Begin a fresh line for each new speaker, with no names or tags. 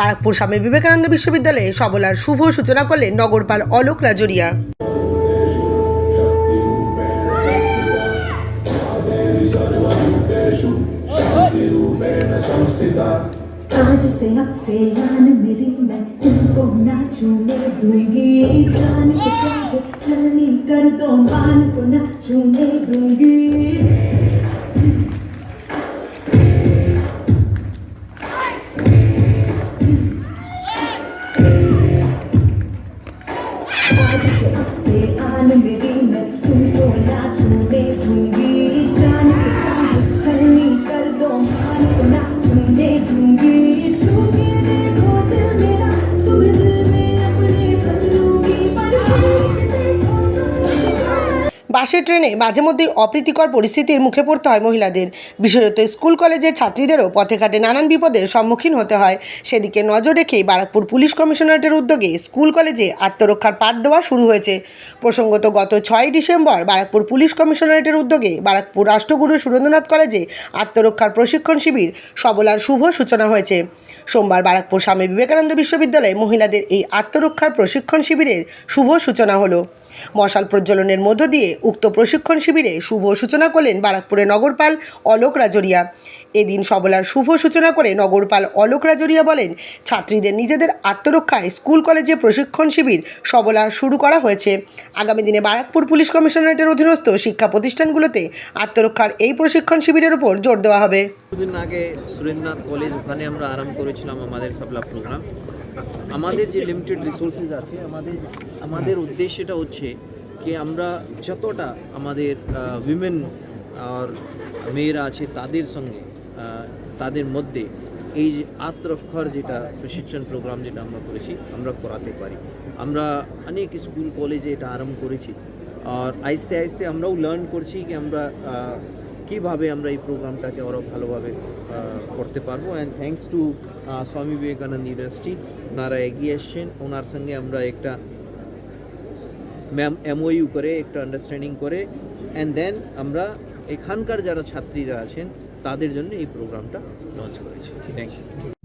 বারাকপুর স্বামী বিবেকানন্দ বিশ্ববিদ্যালয়ে সবলার শুভ সূচনা করলেন নগরপাল অলোক রাজরিয়া
आज से अब से यान मेरी मैं तुमको नाचूने दूंगी जान को चाहे चलनी कर दो मान को नाचूने दूंगी तुम
বাসে ট্রেনে মাঝে মধ্যেই অপ্রীতিকর পরিস্থিতির মুখে পড়তে হয় মহিলাদের। বিশেষত স্কুল কলেজের ছাত্রীদেরও পথে ঘাটে নানান বিপদের সম্মুখীন হতে হয়। সেদিকে নজর রেখে বারাকপুর পুলিশ কমিশনারেটের উদ্যোগে স্কুল কলেজে আত্মরক্ষার পাঠ দেওয়া শুরু হয়েছে। প্রসঙ্গত গত ছয় ডিসেম্বর বারাকপুর পুলিশ কমিশনারেটের উদ্যোগে বারাকপুর রাষ্ট্রগুরু সুরেন্দ্রনাথ কলেজে আত্মরক্ষার প্রশিক্ষণ শিবির সবলার শুভ সূচনা হয়েছে। সোমবার বারাকপুর স্বামী বিবেকানন্দ বিশ্ববিদ্যালয়ে মহিলাদের এই আত্মরক্ষার প্রশিক্ষণ শিবিরের শুভ সূচনা হলো। মশাল প্রজ্বলনের মধ্য দিয়ে উক্ত প্রশিক্ষণ শিবিরে শুভ সূচনা করলেন বারাকপুরের নগরপাল অলোক রাজরিয়া। এদিন সবলার শুভ সূচনা করে নগরপাল অলোক রাজরিয়া বলেন, ছাত্রীদের নিজেদের আত্মরক্ষায় স্কুল, কলেজে প্রশিক্ষণ শিবির সবলা শুরু করা হয়েছে। আগামী দিনে বারাকপুর পুলিশ কমিশনারেটের অধীনস্থ শিক্ষা প্রতিষ্ঠানগুলোতে আত্মরক্ষার এই প্রশিক্ষণ শিবিরের উপর জোর দেওয়া হবে।
কিছুদিন আগে সুরেন্দ্রনাথ কলেজ, ওখানে আমরা আরাম করেছিলাম আমাদের সাবলা প্রোগ্রাম আমাদের যে লিমিটেড রিসোর্সেস আছে, আমাদের আমাদের উদ্দেশ্যটা হচ্ছে কি আমরা যতটা আমাদের উইমেন আর মেয়েরা আছে তাদের সঙ্গে তাদের মধ্যে এই যে আত্মরক্ষার যেটা প্রশিক্ষণ প্রোগ্রাম যেটা আমরা করেছি, আমরা করাতে পারি। আমরা অনেক স্কুল কলেজে এটা আরম্ভ করেছি। আর আস্তে আস্তে আমরাও লার্ন করছি কি আমরা কীভাবে আমরা এই প্রোগ্রামটাকে আরও ভালোভাবে করতে পারব। And thanks to Swami Vivekananda university ওনারা এগিয়ে এসছেন। ওনার সঙ্গে আমরা একটা ম্যাম এমওইউ করে একটু আন্ডারস্ট্যান্ডিং করে অ্যান্ড দেন আমরা এখানকার যারা ছাত্রীরা আছেন, তাদের জন্য এই প্রোগ্রামটা লঞ্চ করেছি। Thank you